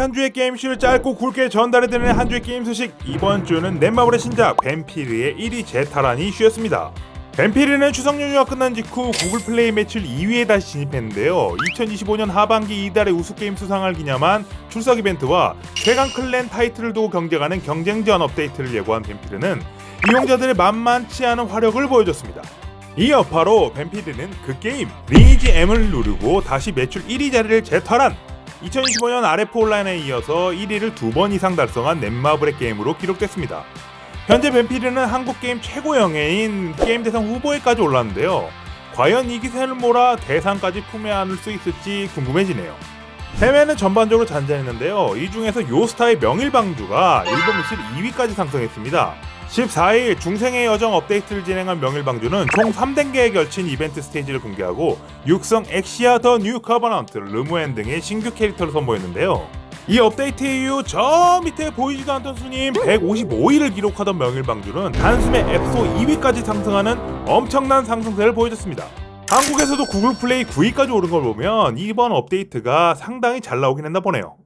한 주의 게임쇼를 짧고 굵게 전달해드리는 한 주의 게임 소식 이번 주는 넷마블의 신작 뱀피르의 1위 재탈환이 이슈였습니다. 뱀피르는 추석 연휴가 끝난 직후 구글 플레이 매출 2위에 다시 진입했는데요. 2025년 하반기 이달의 우수 게임 수상을 기념한 출석 이벤트와 최강 클랜 타이틀을 두고 경쟁하는 경쟁전 업데이트를 예고한 뱀피르는 이용자들의 만만치 않은 화력을 보여줬습니다. 이 여파로 뱀피르는 그 게임 리니지 M을 누르고 다시 매출 1위 자리를 재탈환 2025년 RF 온라인에 이어서 1위를 두 번 이상 달성한 넷마블의 게임으로 기록됐습니다. 현재 뱀피르는 한국 게임 최고 영예인 게임 대상 후보에까지 올랐는데요. 과연 이 기세를 몰아 대상까지 품에 안을 수 있을지 궁금해지네요. 해외는 전반적으로 잔잔했는데요. 이 중에서 요스타의 명일방주가 일본 매출 2위까지 상승했습니다. 14일 중생의 여정 업데이트를 진행한 명일방주는 총 3단계에 걸친 이벤트 스테이지를 공개하고 육성 엑시아 더 뉴 커버넌트, 르무엔 등의 신규 캐릭터를 선보였는데요. 이 업데이트 이후 저 밑에 보이지도 않던 순위인 155위를 기록하던 명일방주는 단숨에 앱소 2위까지 상승하는 엄청난 상승세를 보여줬습니다. 한국에서도 구글 플레이 9위까지 오른 걸 보면 이번 업데이트가 상당히 잘 나오긴 했나 보네요.